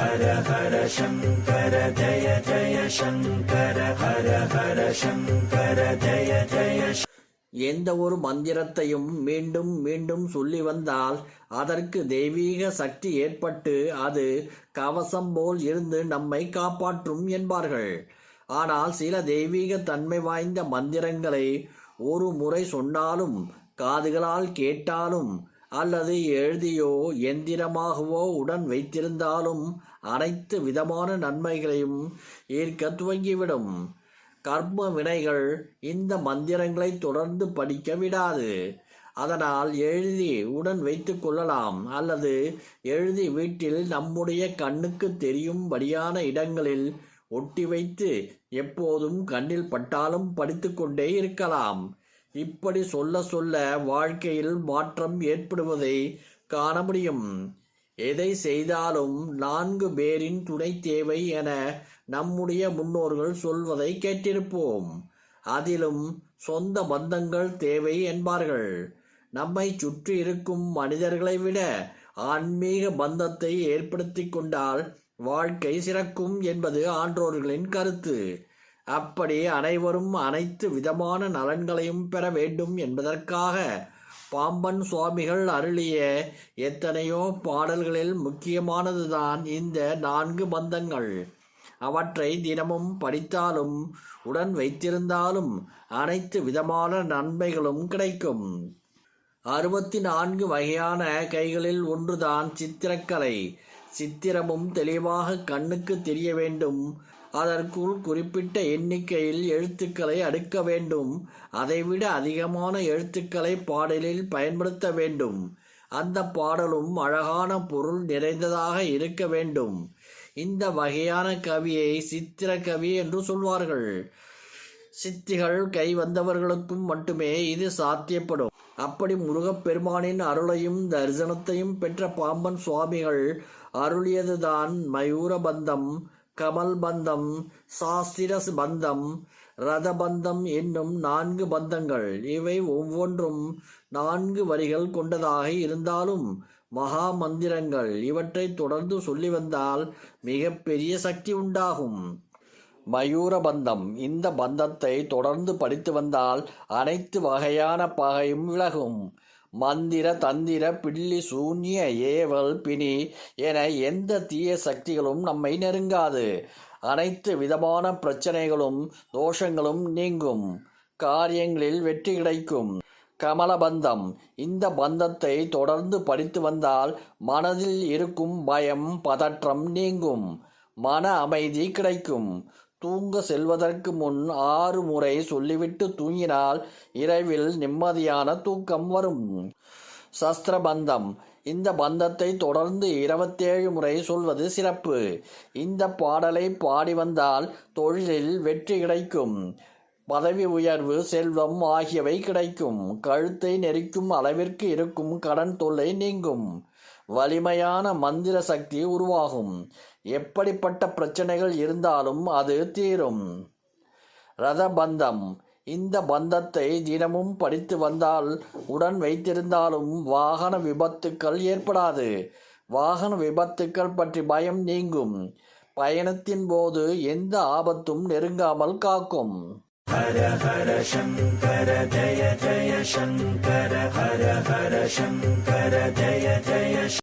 ஹர ஹர சங்கர ஜய ஜய சங்கர ஹர ஹர சங்கர ஜய ஜய எந்த ஒரு மந்திரத்தையும் மீண்டும் மீண்டும் சொல்லி வந்தால் அதற்கு தெய்வீக சக்தி ஏற்பட்டு அது கவசம் போல் இருந்து நம்மை காப்பாற்றும் என்பார்கள். ஆனால் சில தெய்வீக தன்மை வாய்ந்த மந்திரங்களை ஒரு முறை சொன்னாலும் காதுகளால் கேட்டாலும் அல்லது எழுதியோ எந்திரமாகவோ உடன் வைத்திருந்தாலும் அனைத்து விதமான நன்மைகளையும் ஈர்க்க துவங்கிவிடும். கர்ம வினைகள் இந்த மந்திரங்களை தொடர்ந்து படிக்க விடாது. அதனால் எழுதி உடன் வைத்து கொள்ளலாம். அல்லது எழுதி வீட்டில் நம்முடைய கண்ணுக்கு தெரியும்படியான இடங்களில் ஒட்டி வைத்து எப்போதும் கண்ணில் பட்டாலும் படித்துக்கொண்டே இருக்கலாம். இப்படி சொல்ல சொல்ல வாழ்க்கையில் மாற்றம் ஏற்படுவதை காண முடியும். எதை செய்தாலும் நான்கு பேரின் துணை தேவை என நம்முடைய முன்னோர்கள் சொல்வதை கேட்டிருப்போம். அதிலும் சொந்த பந்தங்கள் தேவை என்பார்கள். நம்மை சுற்றி இருக்கும் மனிதர்களை விட ஆன்மீக பந்தத்தை ஏற்படுத்தி கொண்டால் வாழ்க்கை சிறக்கும் என்பது ஆன்றோர்களின் கருத்து. அப்படி அனைவரும் அனைத்து விதமான நலன்களையும் பெற வேண்டும் என்பதற்காக பாம்பன் சுவாமிகள் அருளிய எத்தனையோ பாடல்களில் முக்கியமானதுதான் இந்த நான்கு பந்தங்கள். அவற்றை தினமும் படித்தாலும் உடன் வைத்திருந்தாலும் அனைத்து விதமான நன்மைகளும் கிடைக்கும். அறுபத்தி நான்கு வகையான கைகளில் ஒன்றுதான் சித்திரக்கலை. சித்திரமும் தெளிவாக கண்ணுக்கு தெரிய வேண்டும். அதற்குள் குறிப்பிட்ட எண்ணிக்கையில் எழுத்துக்களை அடுக்க வேண்டும். அதைவிட அதிகமான எழுத்துக்களை பாடலில் பயன்படுத்த வேண்டும். அந்த பாடலும் அழகான பொருள் நிறைந்ததாக இருக்க வேண்டும். இந்த வகையான கவியை சித்திர கவி என்று சொல்வார்கள். சித்திகள் கை வந்தவர்களுக்கும் மட்டுமே இது சாத்தியப்படும். அப்படி முருகப்பெருமானின் அருளையும் தரிசனத்தையும் பெற்ற பாம்பன் சுவாமிகள் அருளியதுதான் மயூரபந்தம். கமல் பந்தம் சாஸ்திர பந்தம் ரதபந்தம் என்னும் நான்கு பந்தங்கள். இவை ஒவ்வொன்றும் நான்கு வரிகள் கொண்டதாக இருந்தாலும் மகா மந்திரங்கள் இவற்றை தொடர்ந்து சொல்லி வந்தால் மிகப்பெரிய சக்தி உண்டாகும். மயூர பந்தம் இந்த பந்தத்தை தொடர்ந்து படித்து வந்தால் அனைத்து வகையான பகையும் விலகும். மந்திர தந்திர பில்லி சூன்ய ஏவல் பிணி என எந்த தீய சக்திகளும் நம்மை நெருங்காது. அனைத்து விதமான பிரச்சனைகளும் தோஷங்களும் நீங்கும். காரியங்களில் வெற்றி கிடைக்கும். கமலபந்தம். இந்த பந்தத்தை தொடர்ந்து படித்து வந்தால் மனதில் இருக்கும் பயம் பதற்றம் நீங்கும். மன அமைதி கிடைக்கும். தூங்க செல்வதற்கு முன் ஆறு முறை சொல்லிவிட்டு தூங்கினால் இரவில் நிம்மதியான தூக்கம் வரும். சஸ்திரபந்தம். இந்த பந்தத்தை தொடர்ந்து இருபத்தேழு முறை சொல்வது சிறப்பு. இந்த பாடலை பாடி வந்தால் தொழிலில் வெற்றி கிடைக்கும். பதவி உயர்வு செல்வம் ஆகியவை கிடைக்கும். கழுத்தை நெரிக்கும் அளவிற்கு இருக்கும் கடன் தொல்லை நீங்கும். வலிமையான மந்திர சக்தி உருவாகும். எப்படிப்பட்ட பிரச்சனைகள் இருந்தாலும் அது தீரும். ரத பந்தம் இந்த பந்தத்தை தினமும் படித்து வந்தால் உடன் வைத்திருந்தாலும் வாகன விபத்துக்கள் ஏற்படாது. வாகன விபத்துக்கள் பற்றி பயம் நீங்கும். பயணத்தின் போது எந்த ஆபத்தும் நெருங்காமல் காக்கும். ஹர ஹர சங்கர ஜய ஜய சங்கர ஹர ஹர சங்கர ஜய ஜய